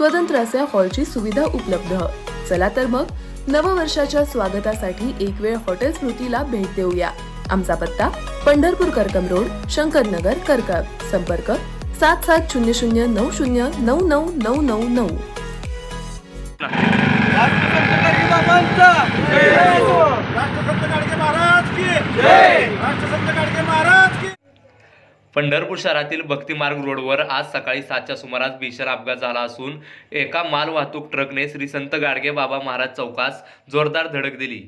स्वतंत्र असे हॉलची सुविधा उपलब्ध. चला तर मग नववर्षाच्या स्वागतासाठी एक वेळ हॉटेल स्मृतीला भेट देऊया. आमचा पत्ता पंढरपूर करकम रोड शंकरनगर करकम संपर्क सात सात शून्य शून्य नऊ शून्य नऊ नऊ नऊ नऊ. नऊ राष्ट्रसंत गाडगे महाराज की राष्ट्रसंत गाडगे महाराज पंढरपूर शहरातील भक्तिमार्ग रोडवर आज सकाळी सातच्या सुमारास भीषण अपघात झाला असून एका माल वाहतूक ट्रकने श्री संत गाडगे बाबा महाराज चौकास जोरदार धडक दिली.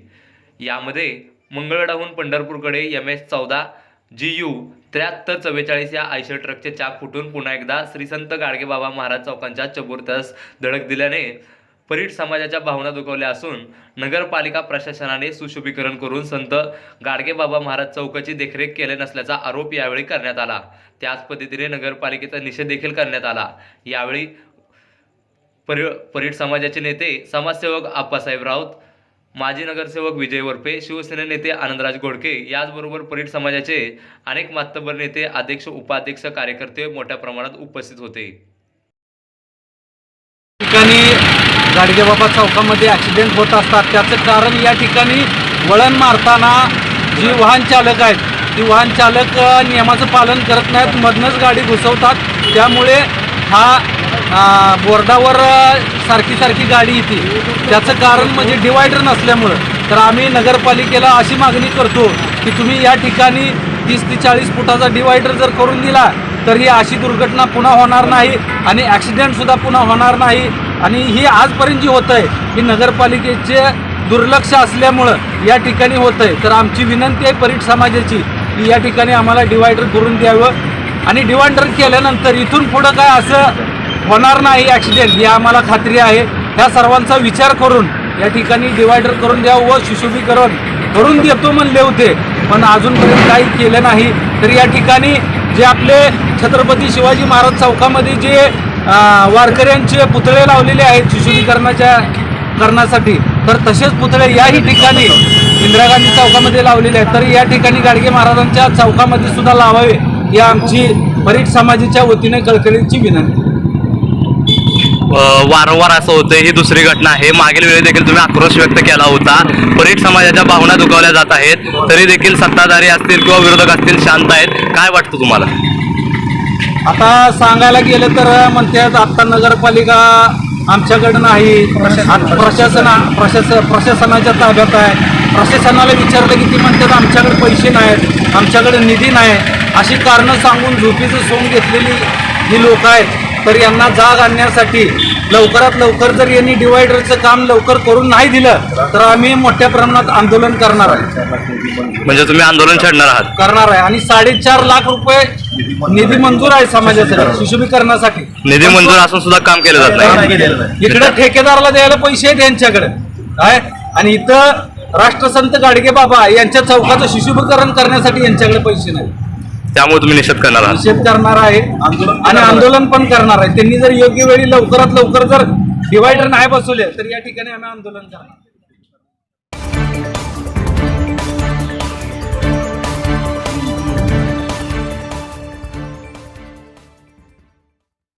यामध्ये मंगळडाहून पंढरपूरकडे एम एस चौदा जी यू त्र्याहत्तर चव्वेचाळीस या आयशर ट्रकचे चाक फुटून पुन्हा एकदा श्री संत गाडगे बाबा महाराज चौकांच्या चबुरत्यास धडक दिल्याने परीट समाजाच्या भावना दुखवल्या असून नगरपालिका प्रशासनाने सुशोभीकरण करून संत गाडगेबाबा महाराज चौकाची देखरेख केले नसल्याचा आरोप यावेळी करण्यात आला. त्याच पद्धतीने नगरपालिकेचा निषेध देखील करण्यात आला. यावेळी परि परीट समाजाचे नेते समाजसेवक आप्पासाहेब राऊत माजी नगरसेवक विजय वरपे शिवसेना नेते आनंदराज घोडके याचबरोबर परीट समाजाचे अनेक मातबर नेते अध्यक्ष उपाध्यक्ष कार्यकर्ते मोठ्या प्रमाणात उपस्थित होते ठिकाणी गाडगेबाबा चौकामध्ये ॲक्सिडेंट होत असतात. त्याचं कारण या ठिकाणी वळण मारताना जी वाहन चालक आहेत ती वाहन चालक नियमाचं पालन करत नाहीत. मधनंच गाडी घुसवतात. त्यामुळे हा बोर्डावर सारखी सारखी गाडी येते त्याचं कारण म्हणजे डिवायडर नसल्यामुळं. तर आम्ही नगरपालिकेला अशी मागणी करतो की तुम्ही या ठिकाणी तीस ते चाळीस फुटाचा डिवायडर जर करून दिला तर ही अशी दुर्घटना पुन्हा होणार नाही आणि ॲक्सिडेंटसुद्धा पुन्हा होणार नाही. आणि ही आजपर्यंत जी होतं आहे ही नगरपालिकेचे दुर्लक्ष असल्यामुळं या ठिकाणी होतं आहे तर आमची विनंती आहे परीट समाजाची की या ठिकाणी आम्हाला डिवायडर करून द्यावं. आणि डिवायडर केल्यानंतर इथून पुढं काय असं होणार नाही ॲक्सिडेंट ही आम्हाला खात्री आहे. ह्या सर्वांचा विचार करून या ठिकाणी डिवायडर करून द्यावं व सुशोभीकरण करून देतो म्हणले होते. पण अजूनपर्यंत काही केलं नाही. तर या ठिकाणी जे आपले छत्रपती शिवाजी महाराज चौकामध्ये जे वारकऱ्यांचे पुतळे लावलेले आहेत शिशुलीकरणाच्या करण्यासाठी. तर तसेच पुतळे याही ठिकाणी इंदिरा गांधी चौकामध्ये लावलेले आहेत. तर या ठिकाणी गाडगे महाराजांच्या चौकामध्ये सुद्धा लावावे या आमची परीट समाजाच्या वतीने कळकळीची विनंती. वारंवार असं होतं ही दुसरी घटना आहे. मागील वेळी देखील तुम्ही आक्रोश व्यक्त केला होता. परीट समाजाच्या भावना दुखावल्या जात आहेत. तरी देखील सत्ताधारी असतील किंवा विरोधक असतील शांत आहेत. काय वाटतं तुम्हाला? आता सांगायला गेलं तर म्हणतात आत्ता नगरपालिका आमच्याकडे नाही. प्रशासना. प्रशास प्रशासनाच्या ताब्यात आहे. प्रशासनाला विचारलं की ती म्हणतात आमच्याकडे पैसे नाहीत आमच्याकडे निधी नाही. अशी कारणं सांगून झोपीचं सोंग घेतलेली ही लोक आहेत. तर यांना जाग आणण्यासाठी लवकरात लवकर जर यांनी डिवायडरचं काम लवकर करून नाही दिलं तर आम्ही मोठ्या प्रमाणात आंदोलन करणार आहे. म्हणजे तुम्ही आंदोलन छेडणार आहात? करणार आहे. आणि साडेचार लाख रुपये निधी मंजूर आहे समाजासाठी सुशोभीकरणासाठी निधी मंजूर असून सुद्धा काम केलं जात नाही. इकडे ठेकेदाराला द्यायला पैसे आहेत यांच्याकडे. काय? आणि इथं राष्ट्रसंत गाडगे बाबा यांच्या चौकाचं शिशुभीकरण करण्यासाठी यांच्याकडे पैसे नाही त्यामुळे तुम्ही निषेध करणार आहात. निषेध करणार आहे. आणि आंदोलन पण करणार आहे. त्यांनी जर योग्य वेळी लवकरात लवकर जर डिवायडर नाही बसवले तर या ठिकाणी आम्ही आंदोलन करणार.